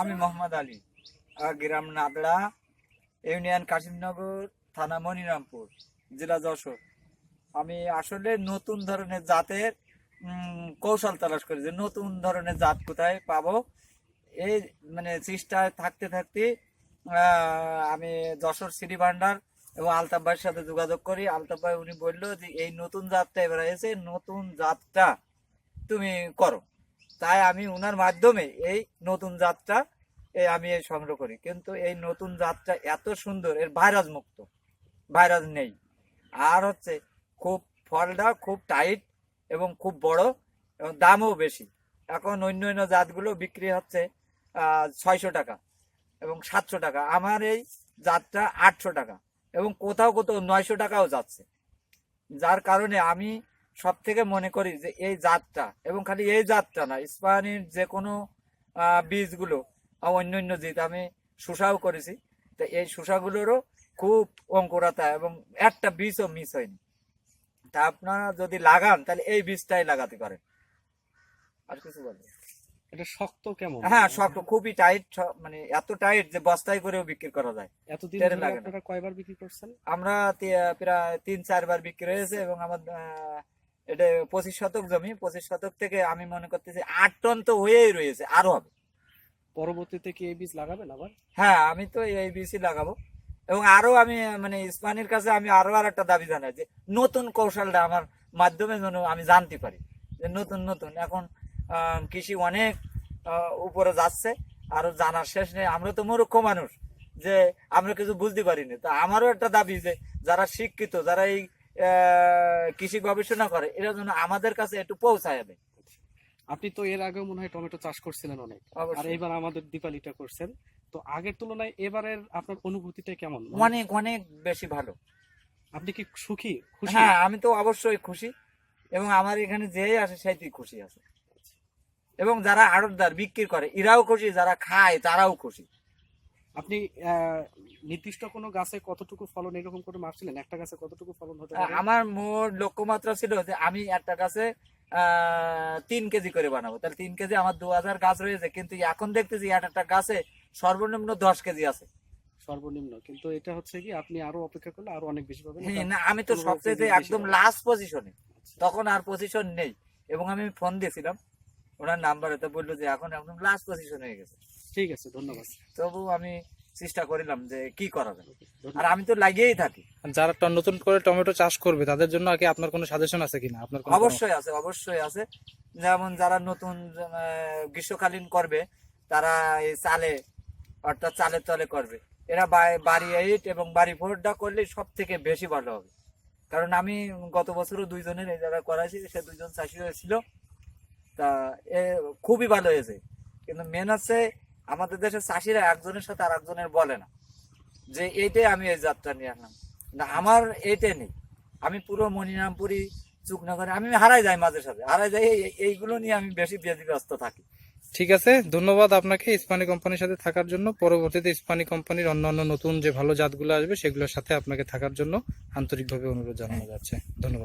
আমি মোহাম্মদ আলী গ্রাম নাদড়া ইউনিয়ন কাশিমনগর থানা মনিরামপুর জেলা যশোর। আমি আসলে নতুন ধরনের জাতের কৌশল তালাশ করি যে নতুন ধরনের জাত কোথায় পাবো। এই মানে চেষ্টায় থাকতে থাকতে আমি যশোর সিটি ভান্ডার এবং আলতাফ ভাইয়ের সাথে যোগাযোগ করি। আলতাফ ভাই উনি বলল যে এই নতুন জাতটা এবার এসে নতুন জাতটা তুমি করো। তাই আমি উনার মাধ্যমে এই নতুন জাতটা আমি এই সংগ্রহ করি। কিন্তু এই নতুন জাতটা এত সুন্দর, এর ভাইরাস মুক্ত ভাইরাস নেই। আর হচ্ছে খুব ফলটা খুব টাইট এবং খুব বড় এবং দামও বেশি। এখন অন্য অন্য জাতগুলো বিক্রি হচ্ছে ছয়শো টাকা এবং সাতশো টাকা। আমার এই জাতটা আটশো টাকা এবং কোথাও কোথাও নয়শো টাকাও যাচ্ছে। যার কারণে আমি সব থেকে মনে করি যে এই জাতটা এবং খালি এই জাতটা না ইস্পাহানির যে কোনো বীজগুলো অন্য অন্য জিত আমি শোষাও করেছি তো এই শোষাগুলোরও খুব অঙ্কুরতা এবং একটা বীজও মিস হয়নি। তা আপনারা যদি লাগান তাহলে এই বীজটাই লাগাতে পারেন। আর কিছু বলব এটা শক্ত কেমন? হ্যাঁ শক্ত খুবই টাইট মানে এত টাইট যে বস্তায় করেও বিক্রি করা যায়। এতদিন ধরে আপনারা কয়বার বিক্রি করছেন? আমরা প্রায় তিন চারবার বিক্রি হয়েছে এবং আমার এটা পঁচিশ শতক জমি পঁচিশ শতক থেকে আমি মনে করতেছি আট টন তো হয়েই রয়েছে আরও হবে। পরবর্তীতে কি এই বীজ লাগাবেন আবার? হ্যাঁ আমি তো এই বিসি লাগাবো। এবং আরও আমি মানে ইসমানির কাছে আমি আরও আর একটা দাবি জানাই যে নতুন কৌশলটা আমার মাধ্যমে যেন আমি জানতে পারি। যে নতুন নতুন এখন কৃষি অনেক উপরে যাচ্ছে আরও জানার শেষ নেই। আমরা তো মূর্খ মানুষ যে আমরা কিছু বুঝতে পারিনি। তো আমারও একটা দাবি যে যারা শিক্ষিত যারা এই কৃষি গবেষণা করে এরা যেন আমাদের কাছে একটু দেয়। আপনি তো এর আগেও মনে হয় টমেটো চাষ করছিলেন অনেক আর এইবার আমাদের দীপালিটা করছেন। তো আগের তুলনায় এবারের আপনার অনুভূতিটা কেমন? অনেক অনেক বেশি ভালো। আপনি কি সুখী? খুশি? হ্যাঁ আমি তো অবশ্যই খুশি এবং আমার এখানে যেই আসে সেইটি খুশি আছে। এবং যারা আড়তদার বিক্রি করে এরাও খুশি যারা খায় তারাও খুশি। আপনি নির্দিষ্ট কোনো গাছে কতটুকু ফলন এরকম করে মাপছিলেন একটা গাছে কতটুকু ফলন হতে পারে? আমার মোট লক্ষ্যমাত্রা ছিল যে আমি একটা গাছে তিন কেজি করে বানাবো। তাহলে তিন কেজি আমার দু হাজার গাছ রয়েছে কিন্তু এখন দেখতেছি এক একটা গাছে সর্বনিম্ন দশ কেজি আছে। সর্বনিম্ন কিন্তু এটা হচ্ছে কি আপনি আরও অপেক্ষা করলে আরও অনেক বেশি পাবেন। হ্যাঁ না আমি তো সবচেয়ে একদম লাস্ট পজিশনে আচ্ছা। তখন আর পজিশন নেই। এবং আমি ফোন দিয়েছিলাম ওনার নাম্বারে তো বলল যে এখন একদম লাস্ট পজিশন হয়ে গেছে। ঠিক আছে ধন্যবাদ। তবু আমি চেষ্টা করিলাম যে কি করা যায়। আর আমি তো লাগিয়েই থাকি। যারা নতুন করে টমেটো চাষ করবে তাদের জন্য আগে আপনার কোনো সাজেশন আছে কিনা? আপনার অবশ্যই আছে অবশ্যই আছে। যেমন যারা নতুন গ্রীষ্মকালীন করবে তারা এই চালে অর্থাৎ চালে তলে করবে। এরা বাড়ি এইট এবং বাড়ি ফোরটা করলে সব থেকে বেশি ভালো হবে। কারণ আমি গত বছরও দুইজনের এই জায়গায় করাইছি সে দুইজন চাষি হয়েছিল। তা খুবই ভালো হয়েছে। কিন্তু মেন হচ্ছে আমাদের দেশের চাষিরা একজনের সাথে আর একজনের বলে না। যে এইটাই আমি এই যাত্রা নিয়ে আসলাম। না, আমার এইটাই নেই। আমি পুরো মনিরামপুরি চুকনগরে আমি হারাই যাই মাঝে সাথে হারাই যাই, এই- এইগুলো নিয়ে আমি বেশি ব্যস্ত থাকি। ঠিক আছে, ধন্যবাদ আপনাকে ইস্পানি কোম্পানির সাথে থাকার জন্য। পরবর্তীতে ইস্পানি কোম্পানির অন্যান্য নতুন যে ভালো জাতগুলো আসবে, সেগুলোর সাথে আপনাকে থাকার জন্য আন্তরিকভাবে অনুরোধ জানানো যাচ্ছে। ধন্যবাদ।